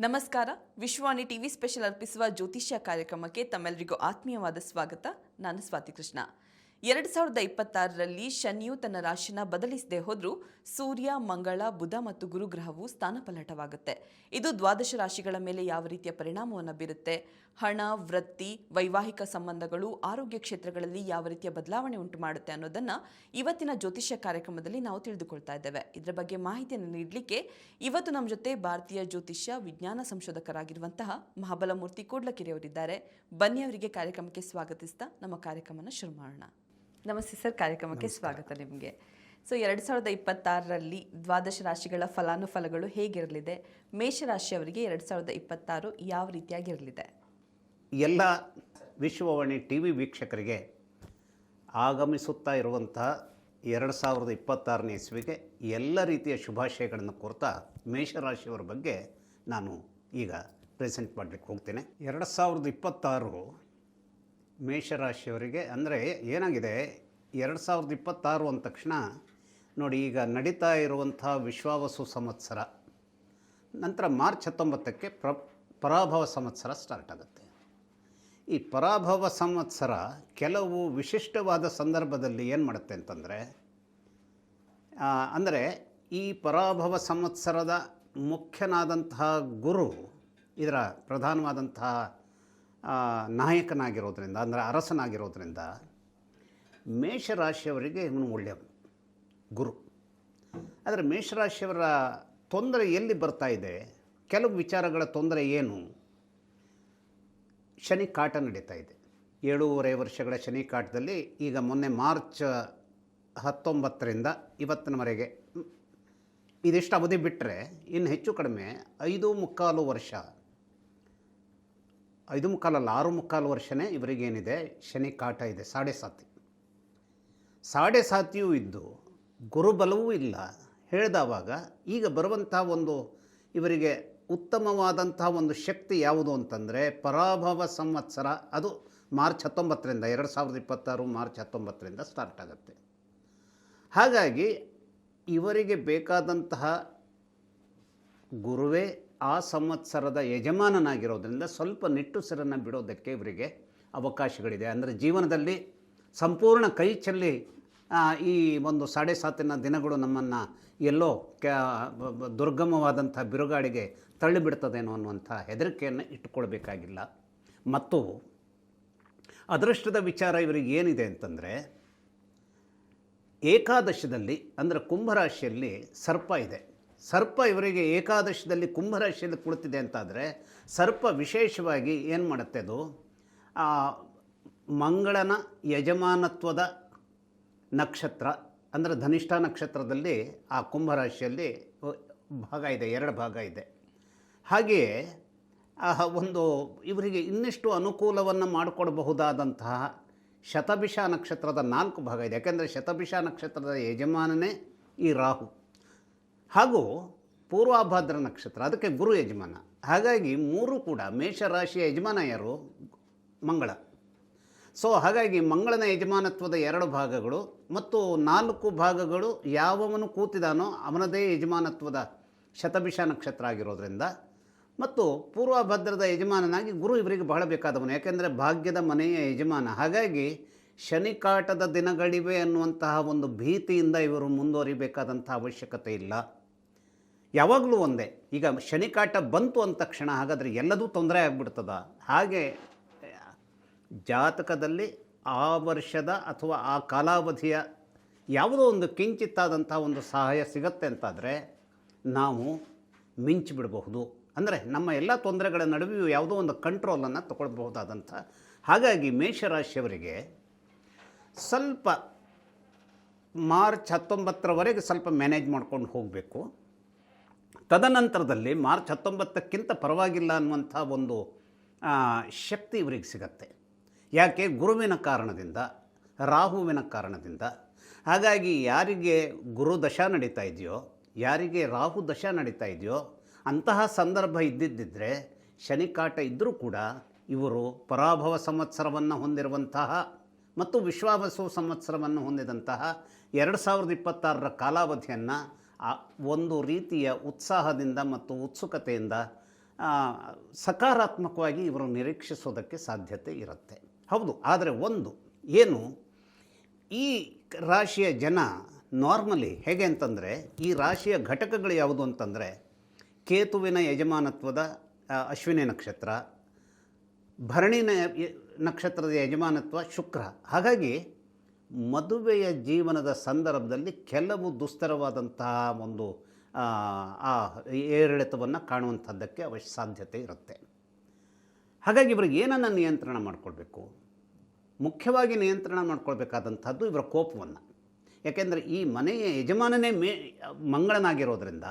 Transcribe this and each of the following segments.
ನಮಸ್ಕಾರ. ವಿಶ್ವಾನಿ TV special ಅರ್ಪಿಸುವ ಜ್ಯೋತಿಷ್ಯ ಕಾರ್ಯಕ್ರಮಕ್ಕೆ ತಮ್ಮೆಲ್ಲರಿಗೂ ಆತ್ಮೀಯವಾದ ಸ್ವಾಗತ. ನಾನು ಸ್ವಾತಿ ಕೃಷ್ಣ. ಎರಡು ಸಾವಿರದ ಇಪ್ಪತ್ತಾರರಲ್ಲಿ ಶನಿಯು ತನ್ನ ರಾಶಿನ ಬದಲಿಸದೆ ಹೋದರೂ ಸೂರ್ಯ, ಮಂಗಳ, ಬುಧ ಮತ್ತು ಗುರುಗ್ರಹವು ಸ್ಥಾನಪಲ್ಲಟವಾಗುತ್ತೆ ಇದು ದ್ವಾದಶ ರಾಶಿಗಳ ಮೇಲೆ ಯಾವ ರೀತಿಯ ಪರಿಣಾಮವನ್ನು ಬೀರುತ್ತೆ? ಹಣ, ವೃತ್ತಿ, ವೈವಾಹಿಕ ಸಂಬಂಧಗಳು, ಆರೋಗ್ಯ ಕ್ಷೇತ್ರಗಳಲ್ಲಿ ಯಾವ ರೀತಿಯ ಬದಲಾವಣೆ ಉಂಟು ಮಾಡುತ್ತೆ ಅನ್ನೋದನ್ನ ಇವತ್ತಿನ ಜ್ಯೋತಿಷ್ಯ ಕಾರ್ಯಕ್ರಮದಲ್ಲಿ ನಾವು ತಿಳಿದುಕೊಳ್ತಾ ಇದ್ದೇವೆ. ಇದರ ಬಗ್ಗೆ ಮಾಹಿತಿಯನ್ನು ನೀಡಲಿಕ್ಕೆ ಇವತ್ತು ನಮ್ಮ ಜೊತೆ ಭಾರತೀಯ ಜ್ಯೋತಿಷ್ಯ ವಿಜ್ಞಾನ ಸಂಶೋಧಕರಾಗಿರುವಂತಹ ಮಹಾಬಲಮೂರ್ತಿ ಕೂಡ್ಲಕೆರೆಯವರಿದ್ದಾರೆ. ಬನ್ನಿ ಅವರಿಗೆ ಕಾರ್ಯಕ್ರಮಕ್ಕೆ ಸ್ವಾಗತಿಸ್ತಾ ನಮ್ಮ ಕಾರ್ಯಕ್ರಮನ ಶುರು ಮಾಡೋಣ. ನಮಸ್ತೆ ಸರ್ ಕಾರ್ಯಕ್ರಮಕ್ಕೆ ಸ್ವಾಗತ ನಿಮಗೆ. ಸೊ ಎರಡು ಸಾವಿರದ ಇಪ್ಪತ್ತಾರರಲ್ಲಿ ದ್ವಾದಶ ರಾಶಿಗಳ ಫಲಾನುಫಲಗಳು ಹೇಗಿರಲಿದೆ? ಮೇಷರಾಶಿಯವರಿಗೆ ಎರಡು ಸಾವಿರದ ಇಪ್ಪತ್ತಾರು ಯಾವ ರೀತಿಯಾಗಿರಲಿದೆ? ಎಲ್ಲ ವಿಶ್ವವಾಣಿ ಟಿ ವಿ ವೀಕ್ಷಕರಿಗೆ ಆಗಮಿಸುತ್ತಾ ಇರುವಂತಹ ಎರಡು ಸಾವಿರದ ಇಪ್ಪತ್ತಾರನೇ ಇಸ್ವಿಗೆ ಎಲ್ಲ ರೀತಿಯ ಶುಭಾಶಯಗಳನ್ನು ಕೋರ್ತಾ ಮೇಷರಾಶಿಯವರ ಬಗ್ಗೆ ನಾನು ಈಗ ಪ್ರೆಸೆಂಟ್ ಮಾಡಲಿಕ್ಕೆ ಹೋಗ್ತೇನೆ. ಎರಡು ಸಾವಿರದ ಇಪ್ಪತ್ತಾರು ಮೇಷರಾಶಿಯವರಿಗೆ, ಅಂದರೆ ಏನಾಗಿದೆ, ಎರಡು ಸಾವಿರದ ಇಪ್ಪತ್ತಾರು ಅಂದ ತಕ್ಷಣ, ನೋಡಿ, ಈಗ ನಡೀತಾ ಇರುವಂಥ ವಿಶ್ವಾವಸು ಸಂವತ್ಸರ, ನಂತರ ಮಾರ್ಚ್ ಹತ್ತೊಂಬತ್ತಕ್ಕೆ ಪ್ರ, ಪರಾಭವ ಸಂವತ್ಸರ ಸ್ಟಾರ್ಟ್ ಆಗುತ್ತೆ. ಈ ಪರಾಭವ ಸಂವತ್ಸರ ಕೆಲವು ವಿಶಿಷ್ಟವಾದ ಸಂದರ್ಭದಲ್ಲಿ ಏನು ಮಾಡುತ್ತೆ ಅಂತಂದರೆ ಅಂದರೆ ಈ ಪರಾಭವ ಸಂವತ್ಸರದ ಮುಖ್ಯನಾದಂತಹ ಗುರು, ಇದರ ಪ್ರಧಾನವಾದಂತಹ ನಾಯಕನಾಗಿರೋದ್ರಿಂದ, ಅಂದರೆ ಅರಸನಾಗಿರೋದ್ರಿಂದ ಮೇಷರಾಶಿಯವರಿಗೆ ಇವನು ಒಳ್ಳೆಯವನು ಗುರು. ಆದರೆ ಮೇಷರಾಶಿಯವರ ತೊಂದರೆ ಎಲ್ಲಿ ಬರ್ತಾ ಇದೆ, ಕೆಲವು ವಿಚಾರಗಳ ತೊಂದರೆ ಏನು ಶನಿ ಕಾಟ ನಡೀತಾ ಇದೆ. ಏಳೂವರೆ ವರ್ಷಗಳ ಶನಿ ಕಾಟದಲ್ಲಿ ಈಗ ಮೊನ್ನೆ ಮಾರ್ಚ್ ಹತ್ತೊಂಬತ್ತರಿಂದ ಇವತ್ತಿನವರೆಗೆ ಇದಿಷ್ಟು ಅವಧಿ ಬಿಟ್ಟರೆ ಇನ್ನು ಹೆಚ್ಚು ಕಡಿಮೆ ಐದು ಮುಕ್ಕಾಲು ವರ್ಷ ಐದು ಮುಕ್ಕಾಲಲ್ಲ ಆರು ಮುಕ್ಕಾಲು ವರ್ಷನೇ ಇವರಿಗೇನಿದೆ ಶನಿ ಕಾಟ ಇದೆ ಸಾಡೆ ಸಾತಿ ಸಾಡೆ ಸಾತಿಯೂ ಇದ್ದು, ಗುರುಬಲವೂ ಇಲ್ಲ. ಹೇಳಿದವಾಗ ಈಗ ಬರುವಂಥ ಒಂದು ಇವರಿಗೆ ಉತ್ತಮವಾದಂಥ ಒಂದು ಶಕ್ತಿ ಯಾವುದು ಅಂತಂದರೆ, ಪರಾಭವ ಸಂವತ್ಸರ, ಅದು ಮಾರ್ಚ್ ಹತ್ತೊಂಬತ್ತರಿಂದ, ಎರಡು ಸಾವಿರದ ಇಪ್ಪತ್ತಾರು ಮಾರ್ಚ್ ಹತ್ತೊಂಬತ್ತರಿಂದ ಸ್ಟಾರ್ಟ್ ಆಗುತ್ತೆ. ಹಾಗಾಗಿ ಇವರಿಗೆ ಬೇಕಾದಂತಹ ಗುರುವೇ ಆ ಸಂವತ್ಸರದ ಯಜಮಾನನಾಗಿರೋದ್ರಿಂದ ಸ್ವಲ್ಪ ನಿಟ್ಟುಸಿರನ್ನು ಬಿಡೋದಕ್ಕೆ ಇವರಿಗೆ ಅವಕಾಶಗಳಿದೆ. ಅಂದರೆ ಜೀವನದಲ್ಲಿ ಸಂಪೂರ್ಣ ಕೈ ಚೆಲ್ಲಿ ಈ ಒಂದು ಸಾಡೆ ಸಾತಿನ ದಿನಗಳು ನಮ್ಮನ್ನು ಎಲ್ಲೋ ಕ್ಯಾ ದುರ್ಗಮವಾದಂಥ ಬಿರುಗಾಡಿಗೆ ತಳ್ಳಿಬಿಡ್ತದೇನೋ ಅನ್ನುವಂಥ ಹೆದರಿಕೆಯನ್ನು ಇಟ್ಟುಕೊಳ್ಬೇಕಾಗಿಲ್ಲ. ಮತ್ತು ಅದೃಷ್ಟದ ವಿಚಾರ ಇವರಿಗೆ ಏನಿದೆ ಅಂತಂದರೆ, ಏಕಾದಶದಲ್ಲಿ, ಅಂದರೆ ಕುಂಭರಾಶಿಯಲ್ಲಿ ಸರ್ಪ ಇದೆ. ಸರ್ಪ ಇವರಿಗೆ ಏಕಾದಶದಲ್ಲಿ ಕುಂಭರಾಶಿಯಲ್ಲಿ ಕುಳಿತಿದೆ ಅಂತಾದರೆ ಸರ್ಪ ವಿಶೇಷವಾಗಿ ಏನು ಮಾಡುತ್ತೆ ಅದು? ಮಂಗಳನ ಯಜಮಾನತ್ವದ ನಕ್ಷತ್ರ, ಅಂದರೆ ಧನಿಷ್ಠ ನಕ್ಷತ್ರದಲ್ಲಿ ಆ ಕುಂಭರಾಶಿಯಲ್ಲಿ ಭಾಗ ಇದೆ, ಎರಡು ಭಾಗ ಇದೆ. ಹಾಗೆಯೇ ಒಂದು ಇವರಿಗೆ ಇನ್ನಿಷ್ಟು ಅನುಕೂಲವನ್ನು ಮಾಡಿಕೊಡಬಹುದಾದಂತಹ ಶತಭಿಷ ನಕ್ಷತ್ರದ ನಾಲ್ಕು ಭಾಗ ಇದೆ. ಯಾಕೆಂದರೆ ಶತಭಿಷ ನಕ್ಷತ್ರದ ಯಜಮಾನನೇ ಈ ರಾಹು. ಹಾಗೂ ಪೂರ್ವಾಭಾದ್ರ ನಕ್ಷತ್ರ, ಅದಕ್ಕೆ ಗುರು ಯಜಮಾನ. ಹಾಗಾಗಿ ಮೂರು ಕೂಡ ಮೇಷರಾಶಿಯ ಯಜಮಾನ ಯಾರು? ಮಂಗಳ. ಸೊ ಹಾಗಾಗಿ ಮಂಗಳನ ಯಜಮಾನತ್ವದ ಎರಡು ಭಾಗಗಳು ಮತ್ತು ನಾಲ್ಕು ಭಾಗಗಳು ಯಾವವನು ಕೂತಿದಾನೋ ಅವನದೇ ಯಜಮಾನತ್ವದ ಶತಭಿಷ ನಕ್ಷತ್ರ ಆಗಿರೋದ್ರಿಂದ. ಮತ್ತು ಪೂರ್ವಭದ್ರದ ಯಜಮಾನನಾಗಿ ಗುರು ಇವರಿಗೆ ಬಹಳ ಬೇಕಾದವನು, ಯಾಕೆಂದರೆ ಭಾಗ್ಯದ ಮನೆಯ ಯಜಮಾನ. ಹಾಗಾಗಿ ಶನಿಕಾಟದ ದಿನಗಳಿವೆ ಅನ್ನುವಂತಹ ಒಂದು ಭೀತಿಯಿಂದ ಇವರು ಮುಂದುವರಿಬೇಕಾದಂಥ ಅವಶ್ಯಕತೆ ಇಲ್ಲ. ಯಾವಾಗಲೂ ಒಂದೇ. ಈಗ ಶನಿಕಾಟ ಬಂತು ಅಂದ ತಕ್ಷಣ ಹಾಗಾದರೆ ಎಲ್ಲದೂ ತೊಂದರೆ ಆಗಿಬಿಡ್ತದ? ಹಾಗೆ, ಜಾತಕದಲ್ಲಿ ಆ ವರ್ಷದ ಅಥವಾ ಆ ಕಾಲಾವಧಿಯ ಯಾವುದೋ ಒಂದು ಕಿಂಚಿತ್ತಾದಂಥ ಒಂದು ಸಹಾಯ ಸಿಗತ್ತೆ ಅಂತಾದರೆ ನಾವು ಮಿಂಚಿಬಿಡಬಹುದು. ಅಂದರೆ ನಮ್ಮ ಎಲ್ಲ ತೊಂದರೆಗಳ ನಡುವೆಯೂ ಯಾವುದೋ ಒಂದು ಕಂಟ್ರೋಲನ್ನು ತಗೊಳ್ಬಹುದಾದಂಥ. ಹಾಗಾಗಿ ಮೇಷರಾಶಿಯವರಿಗೆ ಸ್ವಲ್ಪ ಮಾರ್ಚ್ ಹತ್ತೊಂಬತ್ತರವರೆಗೆ ಸ್ವಲ್ಪ ಮ್ಯಾನೇಜ್ ಮಾಡ್ಕೊಂಡು ಹೋಗಬೇಕು. ತದನಂತರದಲ್ಲಿ ಮಾರ್ಚ್ ಹತ್ತೊಂಬತ್ತಕ್ಕಿಂತ ಪರವಾಗಿಲ್ಲ ಅನ್ನುವಂಥ ಒಂದು ಶಕ್ತಿ ಇವರಿಗೆ ಸಿಗತ್ತೆ. ಯಾಕೆ? ಗುರುವಿನ ಕಾರಣದಿಂದ, ರಾಹುವಿನ ಕಾರಣದಿಂದ. ಹಾಗಾಗಿ ಯಾರಿಗೆ ಗುರು ದಶ ನಡೀತಾ ಇದೆಯೋ, ಯಾರಿಗೆ ರಾಹು ದಶ ನಡೀತಾ ಇದೆಯೋ, ಅಂತಹ ಸಂದರ್ಭ ಇದ್ದಿದ್ದಿದ್ರೆ, ಶನಿಕಾಟ ಇದ್ದರೂ ಕೂಡ ಇವರು ಪರಾಭವ ಸಂವತ್ಸರವನ್ನು ಹೊಂದಿರುವಂತಹ ಮತ್ತು ವಿಶ್ವಾವಸು ಸಂವತ್ಸರವನ್ನು ಹೊಂದಿದಂತಹ ಎರಡು ಸಾವಿರದ ಇಪ್ಪತ್ತಾರರ ಕಾಲಾವಧಿಯನ್ನು ಒಂದು ರೀತಿಯ ಉತ್ಸಾಹದಿಂದ ಮತ್ತು ಉತ್ಸುಕತೆಯಿಂದ ಸಕಾರಾತ್ಮಕವಾಗಿ ಇವರು ನಿರೀಕ್ಷಿಸೋದಕ್ಕೆ ಸಾಧ್ಯತೆ ಇರುತ್ತೆ. ಹೌದು, ಆದರೆ ಒಂದು, ಏನು, ಈ ರಾಶಿಯ ಜನ ನಾರ್ಮಲಿ ಹೇಗೆ ಅಂತಂದರೆ, ಈ ರಾಶಿಯ ಘಟಕಗಳು ಯಾವುದು ಅಂತಂದರೆ, ಕೇತುವಿನ ಯಜಮಾನತ್ವದ ಅಶ್ವಿನಿ ನಕ್ಷತ್ರ, ಭರಣಿನ ನಕ್ಷತ್ರದ ಯಜಮಾನತ್ವ ಶುಕ್ರ. ಹಾಗಾಗಿ ಮದುವೆಯ ಜೀವನದ ಸಂದರ್ಭದಲ್ಲಿ ಕೆಲವು ದುಸ್ತರವಾದಂತಹ ಒಂದು ಆ, ಏರಿಳಿತವನ್ನು ಕಾಣುವಂಥದ್ದಕ್ಕೆ ಅವಶ್ಯ ಸಾಧ್ಯತೆ ಇರುತ್ತೆ. ಹಾಗಾಗಿ ಇವ್ರಿಗೆ ಏನನ್ನು ನಿಯಂತ್ರಣ ಮಾಡಿಕೊಳ್ಬೇಕು? ಮುಖ್ಯವಾಗಿ ನಿಯಂತ್ರಣ ಮಾಡ್ಕೊಳ್ಬೇಕಾದಂಥದ್ದು ಇವರ ಕೋಪವನ್ನು. ಯಾಕೆಂದರೆ ಈ ಮನೆಯ ಯಜಮಾನನೇ ಮೇ ಮಂಗಳನಾಗಿರೋದ್ರಿಂದ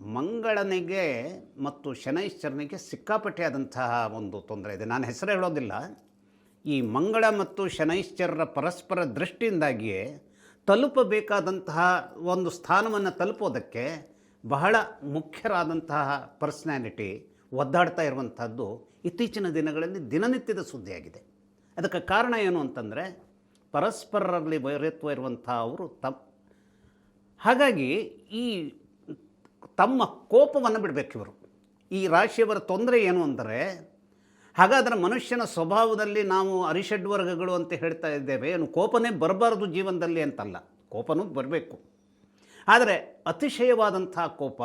ಮಂಗಳನಿಗೆ ಮತ್ತು ಶನೈಶ್ಚರನಿಗೆ ಸಿಕ್ಕಾಪಟ್ಟೆ ಆದಂತಹ ಒಂದು ತೊಂದರೆ ಇದೆ. ನಾನು ಹೆಸರು ಹೇಳೋದಿಲ್ಲ. ಈ ಮಂಗಳ ಮತ್ತು ಶನೈಶ್ಚರರ ಪರಸ್ಪರ ದೃಷ್ಟಿಯಿಂದಾಗಿಯೇ ತಲುಪಬೇಕಾದಂತಹ ಒಂದು ಸ್ಥಾನವನ್ನು ತಲುಪೋದಕ್ಕೆ ಬಹಳ ಮುಖ್ಯರಾದಂತಹ ಪರ್ಸ್ನಾಲಿಟಿ ಒದ್ದಾಡ್ತಾ ಇರುವಂಥದ್ದು ಇತ್ತೀಚಿನ ದಿನಗಳಲ್ಲಿ ದಿನನಿತ್ಯದ ಸುದ್ದಿಯಾಗಿದೆ. ಅದಕ್ಕೆ ಕಾರಣ ಏನು ಅಂತಂದರೆ ಪರಸ್ಪರರಲ್ಲಿ ವೈರತ್ವ ಇರುವಂಥ ಅವರು ತಮ್ಮ ಹಾಗಾಗಿ ಈ ತಮ್ಮ ಕೋಪವನ್ನು ಬಿಡಬೇಕು ಇವರು. ಈ ರಾಶಿಯವರ ತೊಂದರೆ ಏನು ಅಂದರೆ ಹಾಗಾದರೆ ಮನುಷ್ಯನ ಸ್ವಭಾವದಲ್ಲಿ ನಾವು ಅರಿಷಡ್ ವರ್ಗಗಳು ಅಂತ ಹೇಳ್ತಾ ಇದ್ದೇವೆ, ಏನು ಕೋಪನೇ ಬರಬಾರ್ದು ಜೀವನದಲ್ಲಿ ಅಂತಲ್ಲ. ಕೋಪನೂ ಬರಬೇಕು. ಆದರೆ ಅತಿಶಯವಾದಂಥ ಕೋಪ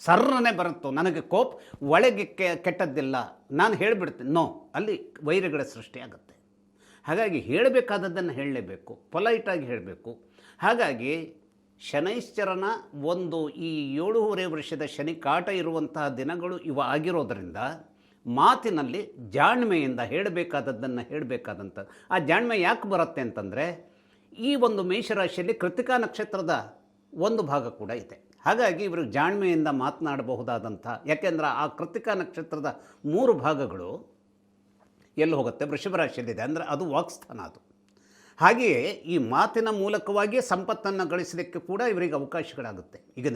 ಸರ್ರನೆ ಬರುತ್ತೋ, ನನಗೆ ಕೋಪ ಒಳಗೆ ಕೆ, ಕೆಟ್ಟದ್ದಿಲ್ಲ, ನಾನು ಹೇಳಿಬಿಡ್ತೀನಿ. ನೋ, ಅಲ್ಲಿ ವೈರಗಳ ಸೃಷ್ಟಿಯಾಗುತ್ತೆ ಹಾಗಾಗಿ ಹೇಳಬೇಕಾದದ್ದನ್ನು ಹೇಳಲೇಬೇಕು, ಪೊಲೈಟಾಗಿ ಹೇಳಬೇಕು. ಹಾಗಾಗಿ ಶನೈಶ್ಚರನ ಒಂದು ಈ ಏಳೂವರೆ ವರ್ಷದ ಶನಿ ಕಾಟ ಇರುವಂತಹ ದಿನಗಳು ಇವ ಆಗಿರೋದರಿಂದ ಮಾತಿನಲ್ಲಿ ಜಾಣ್ಮೆಯಿಂದ ಹೇಳಬೇಕಾದದ್ದನ್ನು ಹೇಳಬೇಕಾದಂಥ ಆ ಜಾಣ್ಮೆ ಯಾಕೆ ಬರುತ್ತೆ ಅಂತಂದರೆ, ಈ ಒಂದು ಮೇಷರಾಶಿಯಲ್ಲಿ ಕೃತಿಕಾ ನಕ್ಷತ್ರದ ಒಂದು ಭಾಗ ಕೂಡ ಇದೆ. ಹಾಗಾಗಿ ಇವರು ಜಾಣ್ಮೆಯಿಂದ ಮಾತನಾಡಬಹುದಾದಂಥ ಯಾಕೆಂದ್ರೆ ಆ ಕೃತಿಕಾ ನಕ್ಷತ್ರದ ಮೂರು ಭಾಗಗಳು ಎಲ್ಲಿ ಹೋಗುತ್ತೆ? ವೃಷಭ ರಾಶಿಯಲ್ಲಿದೆ. ಅಂದರೆ ಅದು ವಾಕ್ಸ್ಥಾನ ಅದು. ಹಾಗೆಯೇ ಈ ಮಾತಿನ ಮೂಲಕವಾಗಿಯೇ ಸಂಪತ್ತನ್ನು ಗಳಿಸಲಿಕ್ಕೆ ಕೂಡ ಇವರಿಗೆ ಅವಕಾಶಗಳಾಗುತ್ತೆ. ಈಗ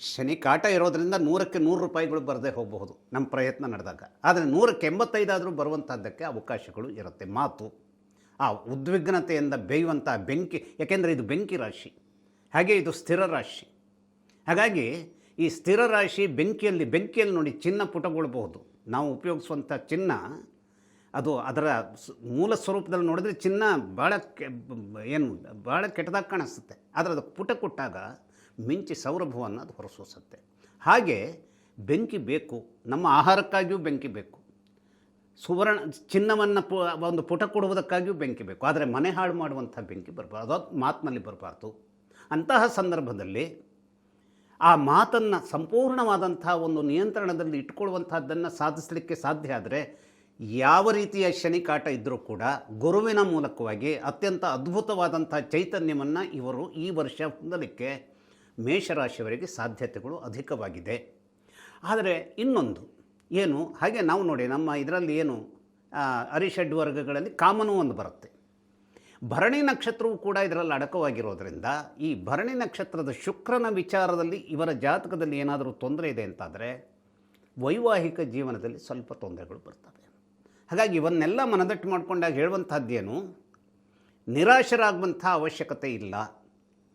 ಶನಿ ಕಾಟ ಇರೋದರಿಂದ ನೂರಕ್ಕೆ ನೂರು ರೂಪಾಯಿಗಳು ಬರದೇ ಹೋಗಬಹುದು ನಮ್ಮ ಪ್ರಯತ್ನ ನಡೆದಾಗ. ಆದರೆ ನೂರಕ್ಕೆ ಎಂಬತ್ತೈದಾದರೂ ಬರುವಂಥದ್ದಕ್ಕೆ ಅವಕಾಶಗಳು ಇರುತ್ತೆ ಮಾತು. ಆ ಉದ್ವಿಗ್ನತೆಯಿಂದ ಬೇಯುವಂಥ ಬೆಂಕಿ, ಯಾಕೆಂದರೆ ಇದು ಬೆಂಕಿ ರಾಶಿ. ಹಾಗೆ ಇದು ಸ್ಥಿರ ರಾಶಿ. ಹಾಗಾಗಿ ಈ ಸ್ಥಿರ ರಾಶಿ ಬೆಂಕಿಯಲ್ಲಿ ಬೆಂಕಿಯಲ್ಲಿ ನೋಡಿ ಚಿನ್ನ ಪುಟಗೊಳ್ಬಹುದು. ನಾವು ಉಪಯೋಗಿಸುವಂಥ ಚಿನ್ನ, ಅದು ಅದರ ಮೂಲ ಸ್ವರೂಪದಲ್ಲಿ ನೋಡಿದ್ರೆ ಚಿನ್ನ ಭಾಳ ಏನು ಭಾಳ ಕೆಟ್ಟದಾಗಿ ಕಾಣಿಸುತ್ತೆ. ಆದರೆ ಅದು ಪುಟ ಕೊಟ್ಟಾಗ ಮಿಂಚಿ ಸೌರಭವನ್ನು ಅದು ಹೊರಸೂಸುತ್ತೆ. ಹಾಗೆ ಬೆಂಕಿ ಬೇಕು, ನಮ್ಮ ಆಹಾರಕ್ಕಾಗಿಯೂ ಬೆಂಕಿ ಬೇಕು. ಸುವರ್ಣ ಚಿನ್ನವನ್ನು ಪು, ಒಂದು ಪುಟ ಕೊಡುವುದಕ್ಕಾಗಿಯೂ ಬೆಂಕಿ ಬೇಕು. ಆದರೆ ಮನೆ ಹಾಳು ಮಾಡುವಂಥ ಬೆಂಕಿ ಬರಬಾರ್ದು, ಅದು ಮಾತಿನಲ್ಲಿ ಬರಬಾರ್ದು. ಅಂತಹ ಸಂದರ್ಭದಲ್ಲಿ ಆ ಮಾತನ್ನು ಸಂಪೂರ್ಣವಾದಂಥ ಒಂದು ನಿಯಂತ್ರಣದಲ್ಲಿ ಇಟ್ಕೊಳ್ಳುವಂಥದ್ದನ್ನು ಸಾಧಿಸಲಿಕ್ಕೆ ಸಾಧ್ಯ ಆದರೆ, ಯಾವ ರೀತಿಯ ಶನಿಕಾಟ ಇದ್ದರೂ ಕೂಡ ಗುರುವಿನ ಮೂಲಕವಾಗಿ ಅತ್ಯಂತ ಅದ್ಭುತವಾದಂಥ ಚೈತನ್ಯವನ್ನು ಇವರು ಈ ವರ್ಷ ಹೊಂದಲಿಕ್ಕೆ ಮೇಷರಾಶಿಯವರಿಗೆ ಸಾಧ್ಯತೆಗಳು ಅಧಿಕವಾಗಿದೆ. ಆದರೆ ಇನ್ನೊಂದು ಏನು, ಹಾಗೆ ನಾವು ನೋಡಿ ನಮ್ಮ ಇದರಲ್ಲಿ ಏನು ಅರಿಷಡ್ ವರ್ಗಗಳಲ್ಲಿ ಕಾಮನು ಒಂದು ಬರುತ್ತೆ. ಭರಣಿ ನಕ್ಷತ್ರವು ಕೂಡ ಇದರಲ್ಲಿ ಅಡಕವಾಗಿರೋದ್ರಿಂದ ಈ ಭರಣಿ ನಕ್ಷತ್ರದ ಶುಕ್ರನ ವಿಚಾರದಲ್ಲಿ ಇವರ ಜಾತಕದಲ್ಲಿ ಏನಾದರೂ ತೊಂದರೆ ಇದೆ ಅಂತಾದರೆ ವೈವಾಹಿಕ ಜೀವನದಲ್ಲಿ ಸ್ವಲ್ಪ ತೊಂದರೆಗಳು ಬರ್ತವೆ. ಹಾಗಾಗಿ ಇವನ್ನೆಲ್ಲ ಮನದಟ್ಟು ಮಾಡಿಕೊಂಡಾಗ ಹೇಳುವಂಥದ್ದೇನು, ನಿರಾಶರಾಗುವಂಥ ಅವಶ್ಯಕತೆ ಇಲ್ಲ.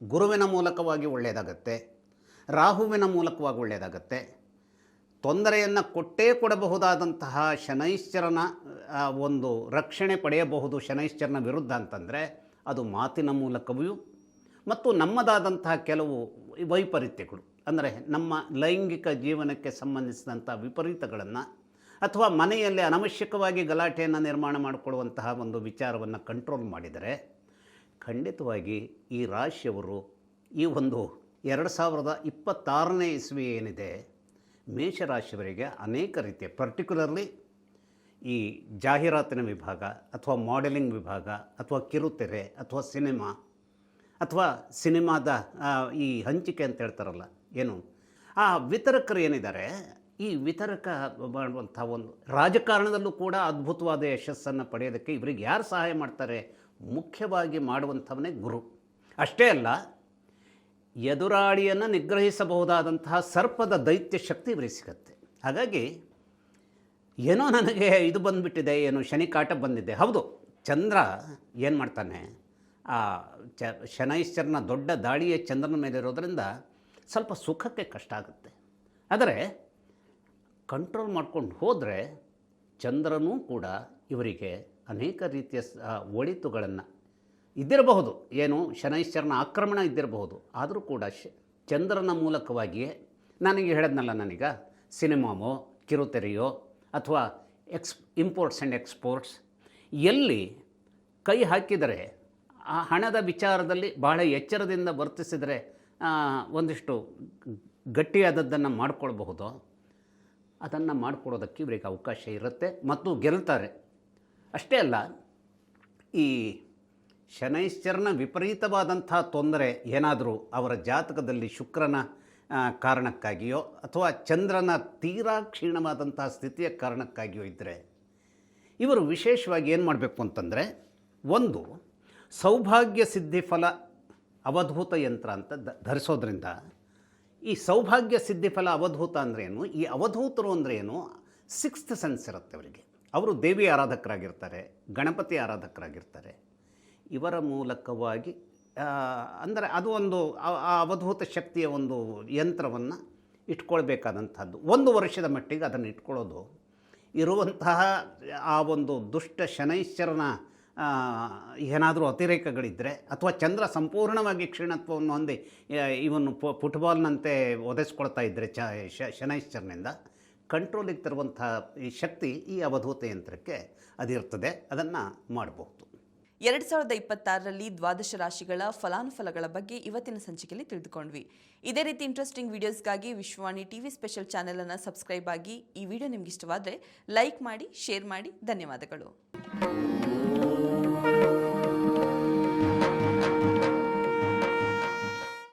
ಗುರುವಿನ ಮೂಲಕವಾಗಿ ಒಳ್ಳೆಯದಾಗತ್ತೆ, ರಾಹುವಿನ ಮೂಲಕವಾಗಿ ಒಳ್ಳೆಯದಾಗತ್ತೆ, ತೊಂದರೆಯನ್ನು ಕೊಟ್ಟೇ ಕೊಡಬಹುದಾದಂತಹ ಶನೈಶ್ಚರನ ಒಂದು ರಕ್ಷಣೆ ಪಡೆಯಬಹುದು ಶನೈಶ್ಚರನ ವಿರುದ್ಧ ಅಂತಂದರೆ ಅದು ಮಾತಿನ ಮೂಲಕವೂ ಮತ್ತು ನಮ್ಮದಾದಂತಹ ಕೆಲವು ವೈಪರೀತ್ಯಗಳು. ಅಂದರೆ ನಮ್ಮ ಲೈಂಗಿಕ ಜೀವನಕ್ಕೆ ಸಂಬಂಧಿಸಿದಂಥ ವಿಪರೀತಗಳನ್ನು ಅಥವಾ ಮನೆಯಲ್ಲಿ ಅನವಶ್ಯಕವಾಗಿ ಗಲಾಟೆಯನ್ನು ನಿರ್ಮಾಣ ಮಾಡಿಕೊಳ್ಳುವಂತಹ ಒಂದು ವಿಚಾರವನ್ನು ಕಂಟ್ರೋಲ್ ಮಾಡಿದರೆ ಖಂಡಿತವಾಗಿ ಈ ರಾಶಿಯವರು ಈ ಒಂದು ಎರಡು ಸಾವಿರದ ಇಪ್ಪತ್ತಾರನೇ ಇಸ್ವಿ ಏನಿದೆ, ಮೇಷರಾಶಿಯವರಿಗೆ ಅನೇಕ ರೀತಿಯ ಪರ್ಟಿಕ್ಯುಲರ್ಲಿ ಈ ಜಾಹೀರಾತಿನ ವಿಭಾಗ ಅಥವಾ ಮಾಡೆಲಿಂಗ್ ವಿಭಾಗ ಅಥವಾ ಕಿರುತೆರೆ ಅಥವಾ ಸಿನಿಮಾ ಅಥವಾ ಸಿನಿಮಾದ ಈ ಹಂಚಿಕೆ ಅಂತ ಹೇಳ್ತಾರಲ್ಲ, ಏನು? ಆ ವಿತರಕರು ಏನಿದ್ದಾರೆ, ಈ ವಿತರಕ ಮಾಡುವಂಥ ಒಂದು ರಾಜಕಾರಣದಲ್ಲೂ ಕೂಡ ಅದ್ಭುತವಾದ ಯಶಸ್ಸನ್ನು ಪಡೆಯೋದಕ್ಕೆ ಇವರಿಗೆ ಯಾರು ಸಹಾಯ ಮಾಡ್ತಾರೆ ಮುಖ್ಯವಾಗಿ ಮಾಡುವಂಥವನೇ ಗುರು. ಅಷ್ಟೇ ಅಲ್ಲ, ಎದುರಾಳಿಯನ್ನು ನಿಗ್ರಹಿಸಬಹುದಾದಂತಹ ಸರ್ಪದ ದೈತ್ಯ ಶಕ್ತಿ ಇವರಿಗೆ ಸಿಗತ್ತೆ. ಹಾಗಾಗಿ ಏನೋ ನನಗೆ ಇದು ಬಂದುಬಿಟ್ಟಿದೆ, ಏನು ಶನಿ ಕಾಟ ಬಂದಿದೆ. ಹೌದು, ಚಂದ್ರ ಏನು ಮಾಡ್ತಾನೆ? ಆ ಚ ಶನೈಶ್ಚರನ ದೊಡ್ಡ ದಾಳಿಯ ಚಂದ್ರನ ಮೇಲೆ ಇರೋದರಿಂದ ಸ್ವಲ್ಪ ಸುಖಕ್ಕೆ ಕಷ್ಟ ಆಗುತ್ತೆ. ಆದರೆ ಕಂಟ್ರೋಲ್ ಮಾಡ್ಕೊಂಡು ಹೋದರೆ ಚಂದ್ರನೂ ಕೂಡ ಇವರಿಗೆ ಅನೇಕ ರೀತಿಯ ಒಳಿತುಗಳನ್ನು ಇದ್ದಿರಬಹುದು. ಏನು? ಶನೈಶ್ಚರನ ಆಕ್ರಮಣ ಇದ್ದಿರಬಹುದು. ಆದರೂ ಕೂಡ ಚಂದ್ರನ ಮೂಲಕವಾಗಿಯೇ, ನನಗೆ ಹೇಳಿದ್ನಲ್ಲ ನನಗೆ, ಸಿನಿಮಾಮೋ, ಕಿರುತೆರೆಯೋ ಅಥವಾ ಎಕ್ಸ್, ಇಂಪೋರ್ಟ್ಸ್ ಆ್ಯಂಡ್ ಎಕ್ಸ್ಪೋರ್ಟ್ಸ್, ಎಲ್ಲಿ ಕೈ ಹಾಕಿದರೆ, ಆ ಹಣದ ವಿಚಾರದಲ್ಲಿ ಬಹಳ ಎಚ್ಚರದಿಂದ ವರ್ತಿಸಿದರೆ ಒಂದಿಷ್ಟು ಗಟ್ಟಿಯಾದದ್ದನ್ನು ಮಾಡಿಕೊಳ್ಬಹುದು? ಅದನ್ನು ಮಾಡಿಕೊಡೋದಕ್ಕೆ ಇವರಿಗೆ ಅವಕಾಶ ಇರುತ್ತೆ ಮತ್ತು ಗೆಲ್ತಾರೆ. ಅಷ್ಟೇ ಅಲ್ಲ, ಈ ಶನೈಶ್ಚರನ ವಿಪರೀತವಾದಂಥ ತೊಂದರೆ ಏನಾದರೂ ಅವರ ಜಾತಕದಲ್ಲಿ ಶುಕ್ರನ ಕಾರಣಕ್ಕಾಗಿಯೋ ಅಥವಾ ಚಂದ್ರನ ತೀರಾ ಕ್ಷೀಣವಾದಂತಹ ಸ್ಥಿತಿಯ ಕಾರಣಕ್ಕಾಗಿಯೋ ಇದ್ದರೆ ಇವರು ವಿಶೇಷವಾಗಿ ಏನು ಮಾಡಬೇಕು ಅಂತಂದರೆ ಒಂದು ಸೌಭಾಗ್ಯ ಸಿದ್ಧಿ ಫಲ ಅವಧೂತ ಯಂತ್ರ ಅಂತ ಧರಿಸೋದ್ರಿಂದ ಈ ಸೌಭಾಗ್ಯ ಸಿದ್ಧಿಫಲ ಅವಧೂತ ಅಂದ್ರೇನು? ಈ ಅವಧೂತರು ಅಂದ್ರೆ ಏನು ಸಿಕ್ಸ್ತ್ ಸೆನ್ಸ್ ಇರುತ್ತೆ ಅವರಿಗೆ. ಅವರು ದೇವಿ ಆರಾಧಕರಾಗಿರ್ತಾರೆ, ಗಣಪತಿ ಆರಾಧಕರಾಗಿರ್ತಾರೆ. ಇವರ ಮೂಲಕವಾಗಿ ಅಂದರೆ ಅದು ಒಂದು ಆ ಅವಧೂತ ಶಕ್ತಿಯ ಒಂದು ಯಂತ್ರವನ್ನು ಇಟ್ಕೊಳ್ಬೇಕಾದಂಥದ್ದು. ಒಂದು ವರ್ಷದ ಮಟ್ಟಿಗೆ ಅದನ್ನು ಇಟ್ಕೊಳ್ಳೋದು. ಇರುವಂತಹ ಆ ಒಂದು ದುಷ್ಟ ಶನೈಶ್ಚರನ ಏನಾದರೂ ಅತಿರೇಕಗಳಿದ್ದರೆ ಅಥವಾ ಚಂದ್ರ ಸಂಪೂರ್ಣವಾಗಿ ಕ್ಷೀಣತ್ವವನ್ನು ಹೊಂದಿ ಇವನ್ನು ಫುಟ್ಬಾಲ್ನಂತೆ ಒದಗಿಸ್ಕೊಳ್ತಾ ಇದ್ದರೆ ಚ ಶನೈಶ್ಚರನಿಂದ ಕಂಟ್ರೋಲಿಗೆ ತರುವಂಥ ಈ ಶಕ್ತಿ ಈ ಅವಧೂತ ಯಂತ್ರಕ್ಕೆ ಅದಿರ್ತದೆ. ಅದನ್ನು ಮಾಡಬಹುದು. ಎರಡು ಸಾವಿರದ ಇಪ್ಪತ್ತಾರರಲ್ಲಿ ದ್ವಾದಶ ರಾಶಿಗಳ ಫಲಾನುಫಲಗಳ ಬಗ್ಗೆ ಇವತ್ತಿನ ಸಂಚಿಕೆಯಲ್ಲಿ ತಿಳಿದುಕೊಂಡ್ವಿ. ಇದೇ ರೀತಿ ಇಂಟ್ರೆಸ್ಟಿಂಗ್ ವಿಡಿಯೋಸ್ಗಾಗಿ ವಿಶ್ವವಾಣಿ ಟಿವಿ ಸ್ಪೆಷಲ್ ಚಾನೆಲನ್ನು ಸಬ್ಸ್ಕ್ರೈಬ್ ಆಗಿ ಈ ವಿಡಿಯೋ ನಿಮ್ಗೆ ಇಷ್ಟವಾದರೆ ಲೈಕ್ ಮಾಡಿ ಶೇರ್ ಮಾಡಿ. ಧನ್ಯವಾದಗಳು.